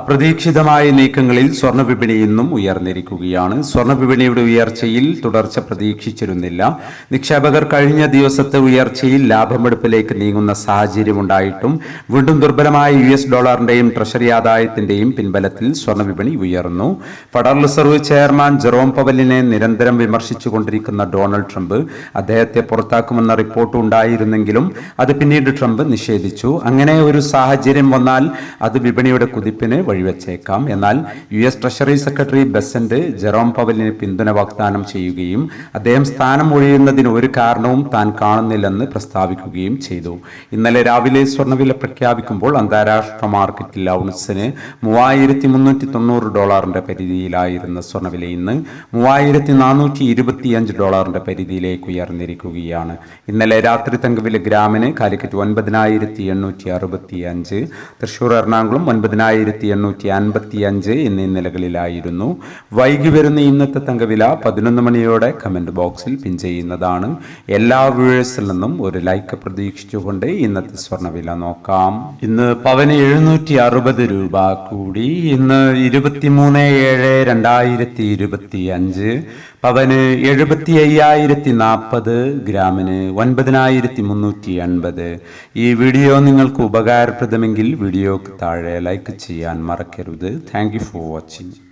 അപ്രതീക്ഷിതമായ നീക്കങ്ങളിൽ സ്വർണ വിപണി ഇന്നും ഉയർന്നിരിക്കുകയാണ്. സ്വർണ വിപണിയുടെ ഉയർച്ചയിൽ തുടർച്ച പ്രതീക്ഷിച്ചിരുന്നില്ല. നിക്ഷേപകർ കഴിഞ്ഞ ദിവസത്തെ ഉയർച്ചയിൽ ലാഭമെടുപ്പിലേക്ക് നീങ്ങുന്ന സാഹചര്യമുണ്ടായിട്ടും വീണ്ടും ദുർബലമായ യു എസ് ഡോളറിന്റെയും ട്രഷറി ആദായത്തിന്റെയും പിൻബലത്തിൽ സ്വർണ വിപണി ഉയർന്നു. ഫെഡറൽ റിസർവ് ചെയർമാൻ ജെറോം പവലിനെ നിരന്തരം വിമർശിച്ചുകൊണ്ടിരിക്കുന്ന ഡൊണാൾഡ് ട്രംപ് അദ്ദേഹത്തെ പുറത്താക്കുമെന്ന റിപ്പോർട്ട് ഉണ്ടായിരുന്നെങ്കിലും അത് പിന്നീട് ട്രംപ് നിഷേധിച്ചു. അങ്ങനെ ഒരു സാഹചര്യം വന്നാൽ അത് വിപണിയുടെ കുതിപ്പിന് വഴിവെച്ചേക്കാം. എന്നാൽ U S treasury secretary Bessent Jerome പവലിന് പിന്തുണ വാഗ്ദാനം ചെയ്യുകയും അദ്ദേഹം സ്ഥാനം ഒഴിയുന്നതിന് ഒരു കാരണവും താൻ കാണുന്നില്ലെന്ന് പ്രസ്താവിക്കുകയും ചെയ്തു. ഇന്നലെ രാവിലെ സ്വർണവില പ്രഖ്യാപിക്കുമ്പോൾ അന്താരാഷ്ട്ര മാർക്കറ്റിൽ ഔൺസിന് മൂവായിരത്തി മുന്നൂറ്റി തൊണ്ണൂറ് ഡോളറിന്റെ പരിധിയിലായിരുന്ന സ്വർണവില ഇന്ന് മൂവായിരത്തി നാനൂറ്റി ഇരുപത്തിയഞ്ച് ഡോളറിന്റെ പരിധിയിലേക്ക് ഉയർന്നിരിക്കുകയാണ്. ഇന്നലെ രാത്രി തങ്കവില ഗ്രാമിന് കാലിക്കറ്റ് ഒൻപതിനായിരത്തി എണ്ണൂറ്റി അറുപത്തി അഞ്ച് തൃശൂർ എറണാകുളം ഒൻപതിനായിരത്തി എണ്ണൂറ്റി അൻപത്തി അഞ്ച് എന്നീ നിലകളിലായിരുന്നു. വൈകി വരുന്ന ഇന്നത്തെ തങ്കവില പതിനൊന്ന് മണിയോടെ കമന്റ് ബോക്സിൽ പിൻ ചെയ്യുന്നതാണ്. എല്ലാ വ്യൂഴേഴ്സിൽ നിന്നും ഒരു ലൈക്ക് പ്രതീക്ഷിച്ചുകൊണ്ട് ഇന്നത്തെ സ്വർണവില നോക്കാം. ഇന്ന് പവന് എഴുന്നൂറ്റി അറുപത് രൂപ കൂടി. ഇന്ന് ഇരുപത്തിമൂന്ന് ഏഴ് രണ്ടായിരത്തി ഇരുപത്തി അഞ്ച് പവന് എഴുപത്തി അയ്യായിരത്തി നാൽപ്പത് ഗ്രാമിന് ഒൻപതിനായിരത്തി മുന്നൂറ്റി അൻപത് ഈ വീഡിയോ നിങ്ങൾക്ക് ഉപകാരപ്രദമെങ്കിൽ വീഡിയോക്ക് താഴെ ലൈക്ക് ചെയ്യാൻ മറക്കരുത്. Thank for watching